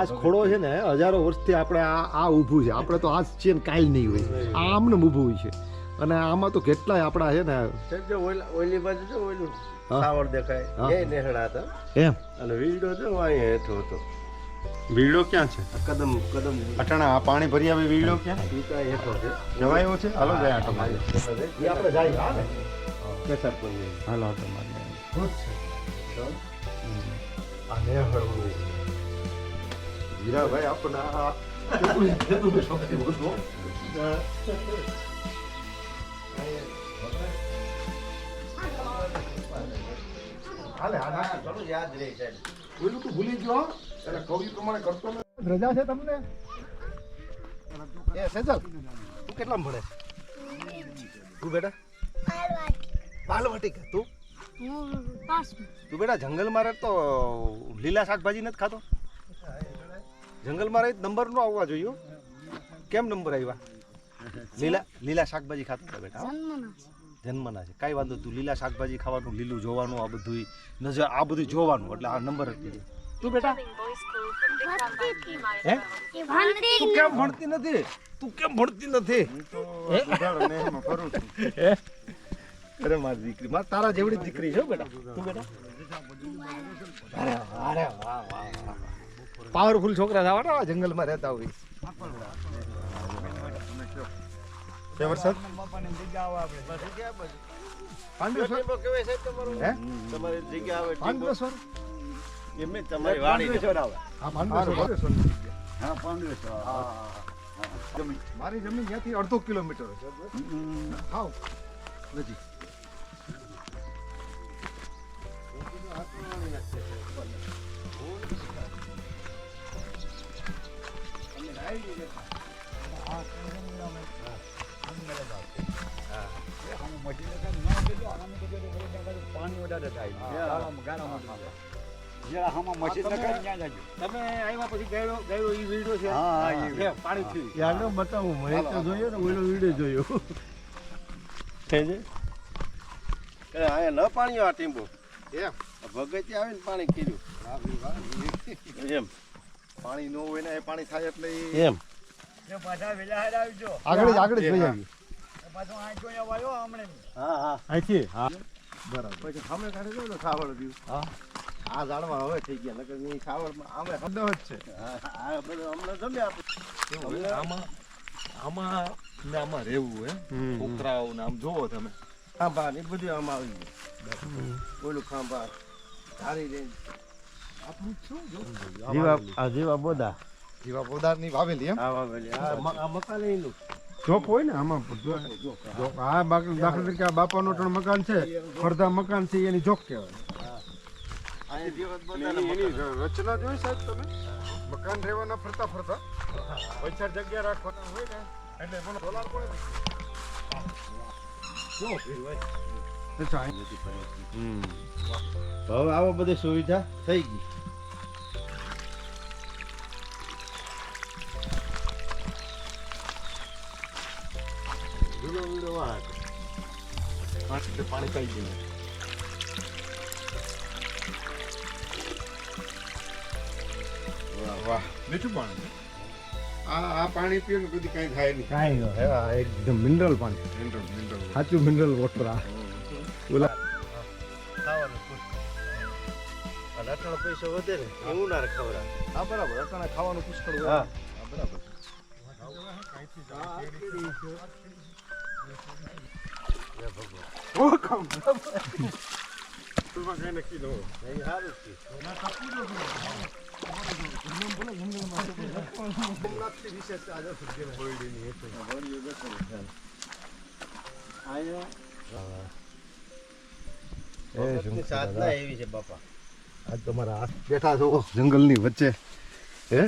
આ ખોડો છે ને, હજારો વર્ષથી આપણે આ આ ઊભું છે. આપણે તો આજ છે ને કાલ નહીં હોય. આ આમને ઊભું હોય છે. અને આમાં તો કેટલાય આપણા છે ને સાહેબ જો ઓલા- ઓલી બાજુ જો ઓલું હા. સાવર દેખાય. હા. એ નેહડા હતા. એમ? અને વીડો જો વાય હેઠો હતો. વીડો ક્યાં છે? કદમ કદમ અટાણા આ પાણી ભરી આવે વીડો ક્યાં? કાંઈ હેઠો છે. જવાય એવો છે? હાલો જાય આટો મારી એ આપણે જાય હા ને? પેશાબ કરી હાલો આટો મારી આ નેહળ હીરાભાઈ આપણે હાલે આ નાખી. ચલો યાદ રહે સાહેબ ઓલું તું ભૂલી ગયો? એટલે કવિ પ્રમાણે કરતો ને. રજા છે તમને? એ સેજલ તું કેટલામાં ભણે? તું બેટા? બાલવાટિકા તું? હું પાસમાં. તું બેટા જંગલમાં રહેતો લીલા શાકભાજી નથી ખાતો? જંગલમાં રહી નંબર નો આવવા જોઈએ કેમ નંબર આવ્યા? લીલા લીલા શાકભાજી ખાતો બેટા હો? જન્મના છે. કાંઈ વાંધો તું લીલા શાકભાજી ખાવાનું લીલું જોવાનું આ બધું નજર આ બધું જોવાનું. એટલે આ નંબર હતી તું બેટા? હે? તું કેમ ભણતી નથી? તું કેમ ભણતી નથી? હું તો ઉધારો નેહમાં ફરું છું. હે? અરે મારી દીકરી. મારે તારા જેવડી જ દીકરી છે બેટા. તું બેટા? અરે વાહ, અરે વાહ વાહ પાવરફુલ છોકરા થવાના આ જંગલમાં રહેતા હોય. છે વરસાદ? પાંડવેશ્વર હે? તમારી જગ્યા આવે પાંડવેશ્વર એમ જ તમારી આવે તમે આવ્યા પછી ગાયો ગાયો ઈ વિડિયો છે હા, ઈ પાણી થયું યાર બતાવું મને તો જોયો. ને ઓલો વિડિયો જોયો કે આયા ન પાણી આ ટીંબો એમ. ભગતી આવે ને પાણી કીધું એમ પાણી ન હોય ને એ પાણી થાય એટલે એમ આગળ જ આગળ જ વહી આવી હા હા. અહીંથી? હા. પછી સામે કાઢે જો ને સાવળ રહ્યું હા. આ ઝાડમાં હવે થઈ ગયા નકરની સાવળમાં આમે શબ્દ જ છે. આ બધું હમણાં જમે આપણે આમાં આમાં ને આમાં રહેવું હે. છોકરાઓ ને આમ જોવો તમે. ખાંભા ને બધું આમાં આવી ગયું ઓલું ખાંભા ધારી રે જીવા આ જીવા બોદા. જીવા વાવેલી એમ? આ વાવેલી આ મકાન એનું ચોક હોય ને આમાં જો- આ દાખલા તરીકે આ બાપાનું ત્રણ મકાન છે ફરતા મકાન છે એની જોક કહેવાય. એની રચના જોઈ સાહેબ તમે? મકાન રહેવાના ફરતા ફરતા. વચ્ચે જગ્યા રાખવાના હોય ને એટલે પડે હવે આવા બધી સુવિધા થઈ ગઈ. જૂનો વીડો વાહ પાણી પાણી પાઈ ગયું વાહ વાહ મીઠું પાણી આ આ પાણી પીવું ને કદી કાંઈ થાય નહીં કાંઈ હે હા એકદમ મિનરલ પાણી મિનરલ મિનરલ સાચું મિનરલ વોટર આ ઓલા અટણ પૈસો વધે ને એવું ના હા બરાબર અટાણે ખાવાનું પુષ્કળ. હા બરાબર સ્કૂલમાં કાંઈ નક્કી ન હોય એ સારું છે ભગતની સાધના એવી છે બાપા આજ તમારા બેઠા છો જંગલની વચ્ચે હે?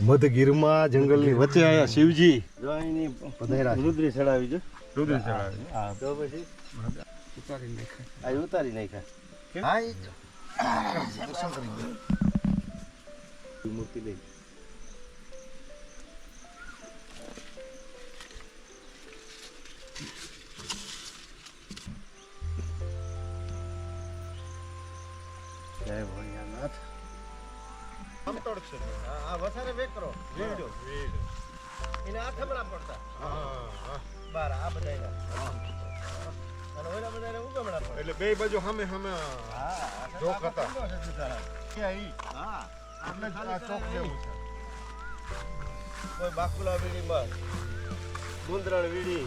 મધગીરમાં જંગલની વચ્ચે આયા શિવજી. રુદ્રી ચડાવી જો. રુદ્રી ચડાવી. હા. તો પછી? ઉતારી નાખ્યા. આ ઉતારી નાખ્યા. હા. મૂર્તિ લઈ છે આ વધારે વેકરો વીડો. એને આ થમણા પડતા. બાર આ બધા અને ઓલા બધા ઉગમણા પડે. એટલે બે બાજુ સામે સામે હા જોક હતા. હા એટલે આ ચોક જેવું છે. કોઈ બાકુલા વીડી માં. ગુંદરણ વીડી.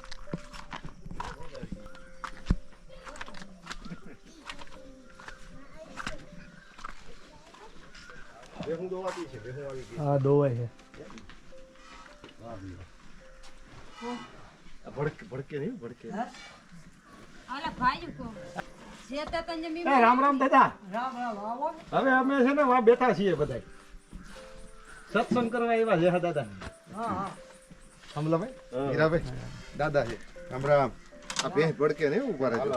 દોવાતી છે ભેહું આવી ગઈ હા દોવાય છે. ભડકે ભડકે નહીં ભડકે. આલા ભાઈ કો જે તે તને મી એ રામ રામ દાદા. રામ રામ આવો. હવે અમે છે ને વા બેઠા છીએ બધા સત્સંગ કરવા એવા છે હા દાદા. હા હા. હીરાભાઈ દાદા છે. રામ રામ. આ બેન ભડકે નહીં ઊભા રહેજો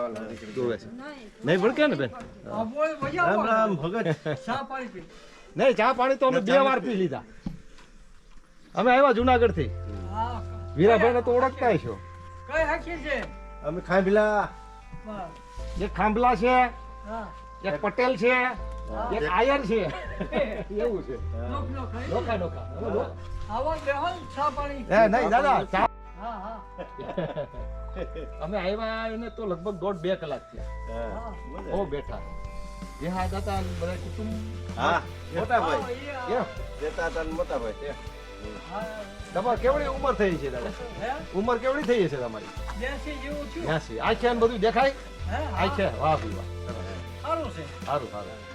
જોવે છે. નહીં નહીં ભડકે ને બેન? રામ રામ ભગત. નહીં ચા પાણી તો અમે બે વાર પી લીધા. અમે આવ્યા જુનાગઢથી વીરાભાઈ ને તો ઓળખતા છો. કઈ હાકી છે? અમે ખાંભલા. એક ખાંભલા છે એક પટેલ છે એક આયર છે. એવું છે. આવો ચા પાણી. એ નહીં દાદા ચા હા હા. અમે આવ્યા એને તો લગભગ દોઢ બે કલાક થયા. હા. બહુ બેઠા. એ હા દાતા બધા કુટુંબ. હા મોટા ભાઈ. કેમ? દેતા આ- હતા મોટા ભાઈ હા. તમારે કેવડી ઉંમર થઈ છે દાદા? ઉંમર કેવડી થઈ છે તમારી? આખે ને બધું દેખાય? હે? હા. આખે વાહ વાહ સારું છે. સારું સારું.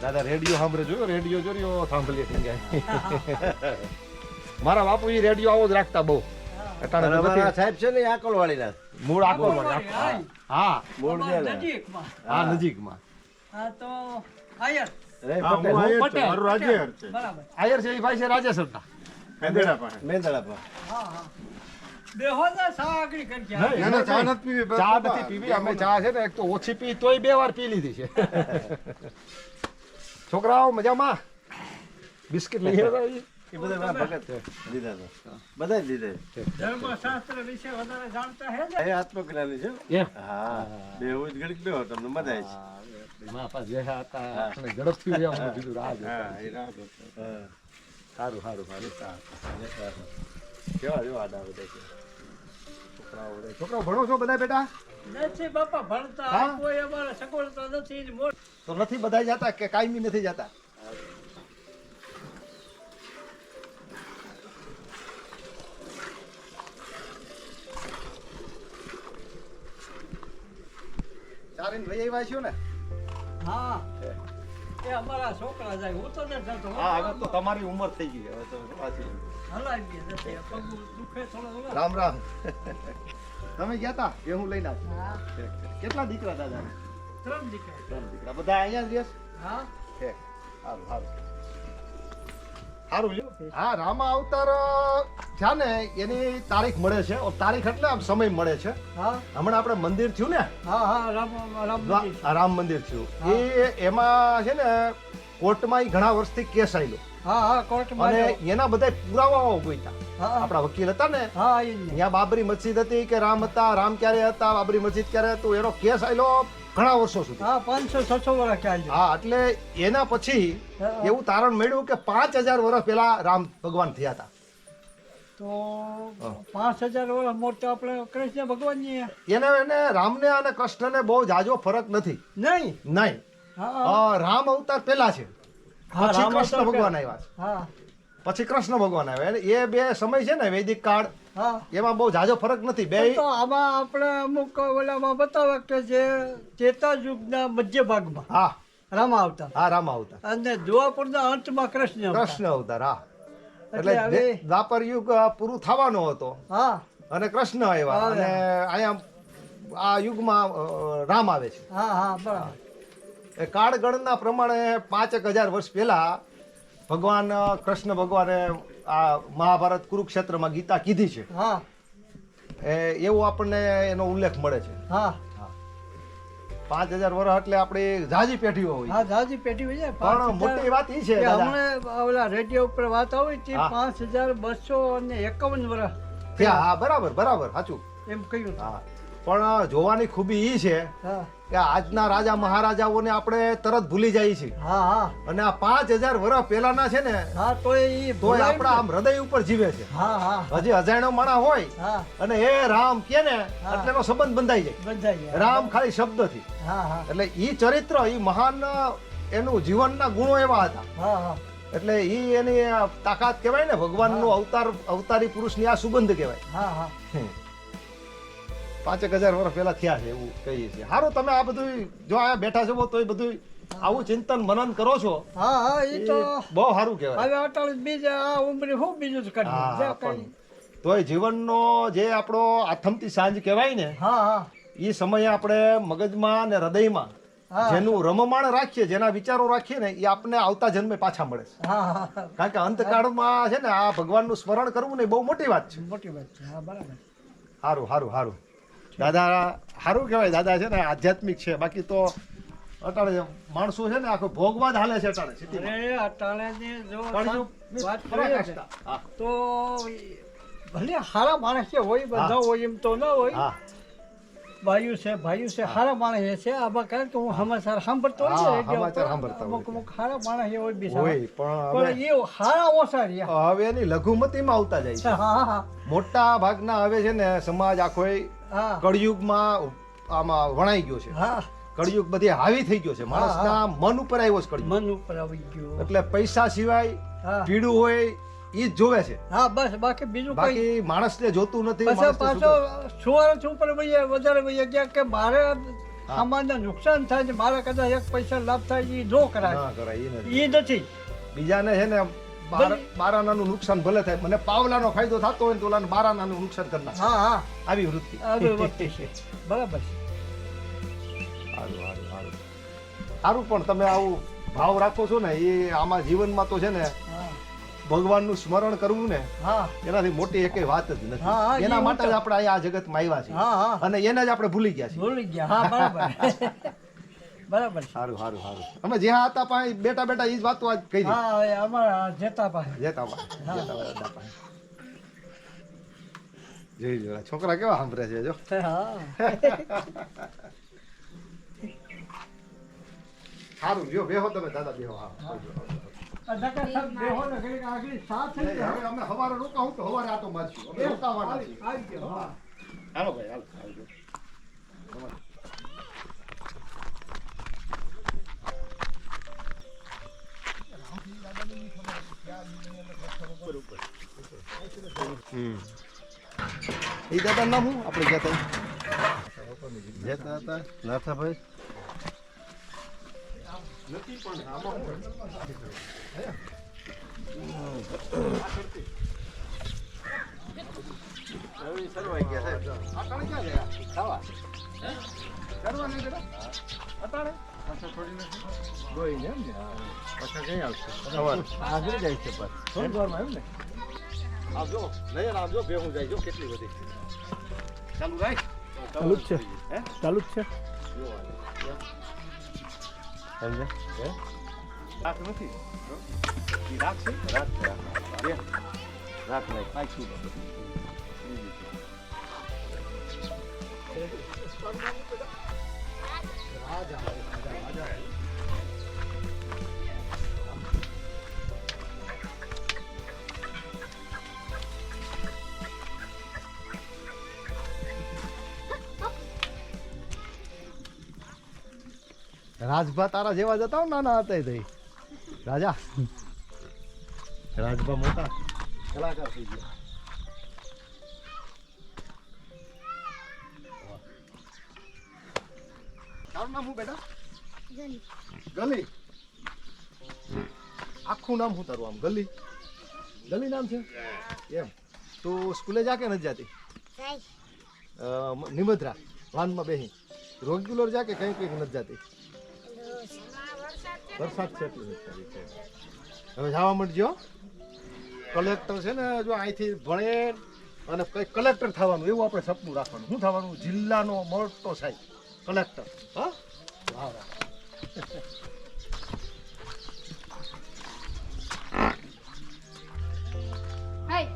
દાદા રેડિયો સાંભળે જોયો? રેડિયો જોયો સાંભળીએ થઈ જાય મારા એ રેડિયો આવો જ રાખતા બહુ. તો. સાહેબ છે ને આકોલ વાળીના મૂળ હાય. હા. ને નજીકમાં. હા. નજીકમાં. હા તો આયર. રે પટેલ. હું પટેલ. મારું રાજ્ય છે. બરાબર. આયર છે એ ભાઈ છે રાજેશ હતા કંદેડા પાસે. મેંદડા પર હા હા. બેહો ને સા આગળ કરી નહીં. જાય ના, ના, ચા નથી ચા નથી પીવી અમે ચા છે ને એક તો ઓછી પી તોય બે વાર પી લીધી છે. છોકરાઓ મજામાં? બિસ્કિટ લઈ? એ બધા મારા ભગત દીધા તો બધા જ દીધા ધર્મશાસ્ત્ર વિશે વધારે જાણતા હે ને? એ આત્મજ્ઞાની છે. હા. બે હું જ ઘડીક બેહો તમને મજા છે. એમાં પાછા જે હતા આપણે ઝડપથી વયા કીધું રાહ હા એ રાહ સારું સારું સારું. કેવા જેવા આડા બધા છે? છોકરાઓ ભણો છો બધા બેટા? નથી બાપા ભણતા કોઈ અમારે સગવડતા નથી તો નથી બધા જતા કે કાયમી નથી જતા? ચારીને લઈ આવ્યા છો ને? હા. એ. અમારા છોકરા જાય હું તો નથી જતો હા હવે તો તમારી ઉંમર થઈ ગઈ હવે તો પાછી. દુખે થોડો રામ રામ. તમે ગયા તા? એ હું લઈને આવું કેટલા દીકરા દાદા? ત્રણ દીકરા. ત્રણ દીકરા. બધા અહીંયા જ રહેશે? હા. સારું સારું. સારું હા રામા અવતાર છે એની તારીખ મળે છે. તારીખ એટલે આમ સમય મળે છે. હા. હમણાં આપણે મંદિર થયું ને? હા હા રામ મંદિર થયું. એ એમાં છે ને કોર્ટમાં ઘણા વર્ષથી કેસ આવેલો હા હા અને એના બધા પુરાવાઓ ગોઈતા આપણા વકીલ હતા ને હા ને. ત્યાં બાબરી મસ્જિદ હતી કે રામ હતા રામ ક્યારે હતા બાબરી મસ્જિદ ક્યારે હતું એનો કેસ આવેલો ઘણા વર્ષો સુધી. હા પાંચસો છસો વર્ષ ચાલ્યું. હા એટલે એના પછી એવું તારણ મળ્યું કે પાંચ હજાર વર્ષ પહેલા રામ ભગવાન થયા હતા. તો પાંચ હજાર વર્ષ મોટો આપણે કૃષ્ણ ભગવાનની એને એને રામને અને કૃષ્ણને બહુ જાજો ફરક નથી. નહીં? નહીં. રામ અવતાર પહેલા છે. હા, પછી કૃષ્ણ ભગવાન આવ્યા છે. પછી કૃષ્ણ ભગવાન આવ્યા. એ બે સમય છે ને વૈદિક કાળ એમાં બહુ જાજો ફરક નથી બે તો આમાં આપણે અમુક ઓલામાં બતાવે કે જે ચેતા યુગના મધ્ય ભાગમાં હા. રામ અવતાર હા રામ અવતાર અને દ્વાપરના અંતમાં કૃષ્ણ કૃષ્ણ અવતાર હા. એટલે દ્વાપર યુગ પૂરું થવાનો હતો. હા. અને કૃષ્ણ આવ્યા અને અહીંયા આ યુગમાં રામ આવે છે. હા હા બરાબર. એ કાળગણના પ્રમાણે પાંચેક હજાર વર્ષ પહેલા ભગવાન કૃષ્ણ ભગવાને આ મહાભારત કુરુક્ષેત્રમાં ગીતા કીધી છે. હા. એ એવું આપણને એનો ઉલ્લેખ મળે છે. હા. પાંચ હજાર વર્ષ એટલે આપણી ઝાઝી પેઢી હોય. હા જાજી પેઢી હોય છે. પણ મોટી વાત એ છે હમણાં ઓલા રેડિયો ઉપર વાત આવી હતી પાંચ હજાર બસો અને એકાવન વર્ષ હા બરાબર બરાબર સાચું. એમ કહ્યું. હા. પણ જોવાની ખૂબી એ છે હા. કે આજના રાજા મહારાજાઓને આપણે તરત ભૂલી જઈએ છીએ હા હા. અને આ પાંચ હજાર વર્ષ પહેલાના છે ને હા તો એ તો આપણા આમ હૃદય ઉપર જીવે છે. હા હા. હજી અજાણ્યો માણા હોય અને એ રામ કે ને એટલે એનો સંબંધ બંધાઈ જાય. બંધાઈ રામ ખાલી શબ્દથી. હા હા. એટલે ઈ ચરિત્ર ઈ મહાન એનું જીવનના ગુણો એવા હતા. હા હા. એટલે ઈ એની તાકાત કહેવાય ને ભગવાનનો અવતાર અવતારી પુરુષની આ સુગંધ કહેવાય. હા હા. પાંચેક હજાર વર્ષ પહેલા થયા છે એવું કહીએ છીએ. સારું તમે આ બધું જો આ બેઠા છો તો એ બધું આવું ચિંતન મનન કરો છો? હા હા એ તો બહુ સારું કહેવાય. હવે અટલ બીજા આ ઉંમરે હું બીજું જ કરી તોય જીવનનો જે આપણો આથમતી સાંજ કહેવાય ને હા હા. એ સમયે આપણે મગજમાં અને હૃદયમાં જેનું રમમાણ રાખીએ જેના વિચારો રાખીએ ને એ આપણને આવતા જન્મે પાછા મળે છે. કારણ કે અંતકાળમાં છે ને આ ભગવાનનું સ્મરણ કરવું ને એ બહુ મોટી વાત છે. મોટી વાત છે હા બરાબર. સારું સારું સારું દાદા સારું કહેવાય દાદા છે ને આધ્યાત્મિક છે. બાકી તો અટાણે માણસો છે ને આખો ભોગવા જ હાલે છે અટાણે સિટીમાં. અટાણે જે જો વાત કરીએ તો ભલે સારા માણસ છે હોય બધા હોય એમ તો ના હોય. ભાઈઓ છે ભાઈઓ છે સારા માણસ છે આમાં કારણ કે હું સમાચાર સાંભળતો હોય સમાચાર ઉપર. અમુક અમુક સારા માણસ એ હોય. હોય પણ એ સારા ઓછા રહ્યા. હવે એની લઘુમતીમાં આવતા જાય છે. મોટા ભાગના હવે છે ને સમાજ આખો કળિયુગમાં આમાં વણાઈ ગયો છે. હા. કળિયુગ બધી હાવી થઈ ગયો છે. માણસના મન ઉપર આવ્યો છે કળિયુગ. મન ઉપર આવી ગયો. એટલે પૈસા સિવાય પીડું હોય એ જ જોવે છે. હા બસ બાકી બીજું કઈ બાકી માણસને જોતું નથી પાછો પાછો સુવારસ ઉપર વઈએ વધારે વઈએ ગયા કે મારે સામાન્ય નુકસાન થાય છે મારે કદાચ એક પૈસા લાભ થાય એ જો કરાય. એ નથી. બીજાને છે ને. બારાનાનું નુકસાન ભલે થાય મને પાવલાનો ફાયદો થતો હોય તો ઓલાને બારાનાનું નુકસાન કરી હા હા. આવી વૃત્તિ. છે. બરાબર છે. સારું સારું સારું. સારું પણ તમે આવું ભાવ રાખો છો ને એ આમાં જીવનમાં તો છે ને ભગવાનનું સ્મરણ કરવું ને હા. એનાથી મોટી એક વાત જ નથી. એના માટે જ આપણે આ જગતમાં આવ્યા છીએ. અને એને જ આપણે ભૂલી ગયા છીએ. ભૂલી ગયા. હા બરાબર. બરાબર સારું સારું સારું અમે જ્યાં હતા પાસે બેટા બેટા એ જ વાતો આજ કહી હા અમારા જેતા પાસે. જેતા પાસે, જેતા દાદા પાસે. જોઈ લો છોકરા કેવા સાંભળે છે જો. હા. સારું જો બેહો તમે દાદા બેહો હા હવે અમે હવારે રોકાવું તો હવારે આટો મારશું. અમે રોકાવાના છીએ. હાલો ભાઈ હાલો આવજો હમ. ઈ દાદા નામ હું આપણે જતા જતા હતા નાથાભાઈ નથી પણ આમાં હું હવે સરવાઈ ગયા સાહેબ કણ ક્યાં ગયા? ખાવા? કરવા નહીં બેટા અટાણે? પાછા થોડી નથી ગોઈ ને એમ ને પાછા કઈ આવશે જાય છે પાછ સોમવારમાં એમ ને આવજો નહીં આવજો ભેગું જાય જો કેટલી બધી ચાલુ રાખ છે હે ચાલુ છે સમજે હે રાખ નથી રાખ છે રાખ છે. બે રાખ નહીં પાછી રાજભા તારા જેવા જતા હોય નાના હતા એ. રાજા. રાજભા મોટા. કલાકાર થઈ ગયા. નામ શું બેટા? ગલી. આખું નામ શું તારું આમ ગલી? ગલી નામ છે? એમ. તું સ્કૂલે જા કે નથી જાતી? નિમદ્રા વાનમાં બેહી. રેગ્યુલર જા કે કઈ કઈ નથી જાતી? વરસાદ છે. હવે જવા માંડજો કલેક્ટર છે ને જો અહીંથી ભણે અને કંઈક કલેક્ટર થવાનું એવું આપણે સપનું રાખવાનું. શું થવાનું? જિલ્લાનો મોટો સાહેબ કલેક્ટર. હા? Hey.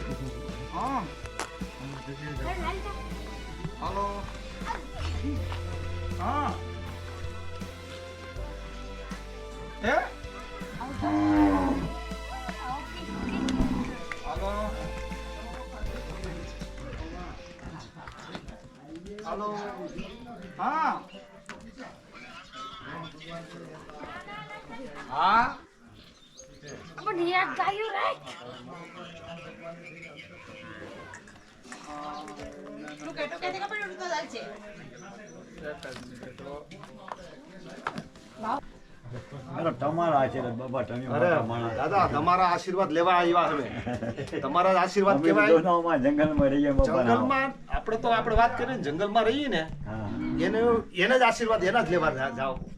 વાહ વાહ હાય હાલો હા હે હાલો તમારા આશીર્વાદ બાબા તમે અરે મોટા માણસ. દાદા તમારા આશીર્વાદ લેવા આવ્યા અમે. તમારા આશીર્વાદ તો કેવાય જંગલમાં રહીએ જંગલમાં આપણે તો આપણે વાત કરીએ ને જંગલમાં રહીએ ને એને એને જ આશીર્વાદ એના જ લેવા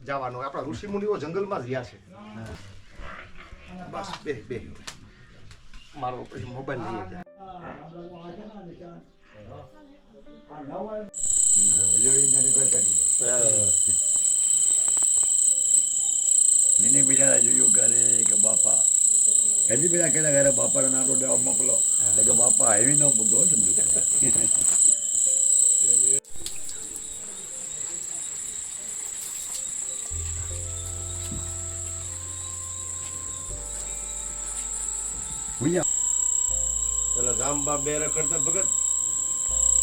જવાનો. આપણા ઋષિ મુનિઓ જંગલમાં જ રહ્યા છે. બસ બે બે. મારો મોબાઈલ લઈએ એને બિચારા જોયું કરે કે બાપા હજી બધા કહેતા ઘરે બાપાને નાટો દેવા મોકલો કે બાપા આવી નો ભોગવો ધંધો પેલા જામબા બે રખડતા ભગત.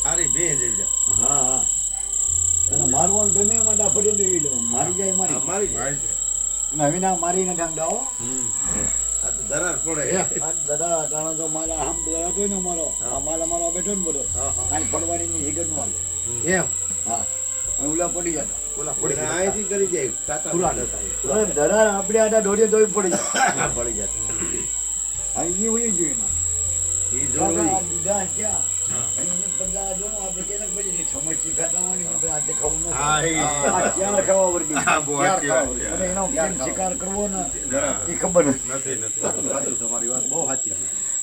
સારી બે જેવડ્યા હા હા. તને મારવાનું ગમે એમાં ડાફડી લઈ લો મારી જાય મારી મારી જાય. અને હવે ના મારીને ઢાંકડાઓ આ તો દરાર પડે. આ દાદા તાણા તો મારા આમ દરા તો ને મારો આ મારા મારો બેઠો ને બધો. આ પડવાની ની હિગત નો એમ? હા. અને ઉલા પડી જતા. ઓલા પડી અહીંથી કરી જાય. દરાર આપડે જતા. આપણે આડા દોડીએ દોઈ પડી જાય. પડી જાય અહીં એ વયું જોઈએ ના જરૂરી. દીધા ક્યાં? એ. એ.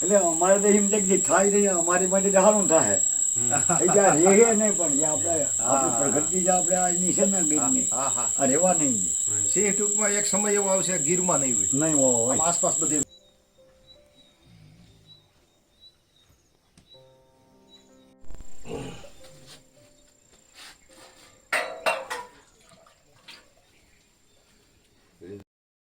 એ અમારે તો એમ છે થાય નહીં અમારી માટે સારું થાય. એ જ્યાં નહીં પણ આપણે પ્રગતિ જે આપણે આજની છે ને ગીરની હા હા. આ નહીં ટૂંકમાં એક સમય એવો આવશે ગીરમાં નહીં હોય. નહીં હોય. આસપાસ બધી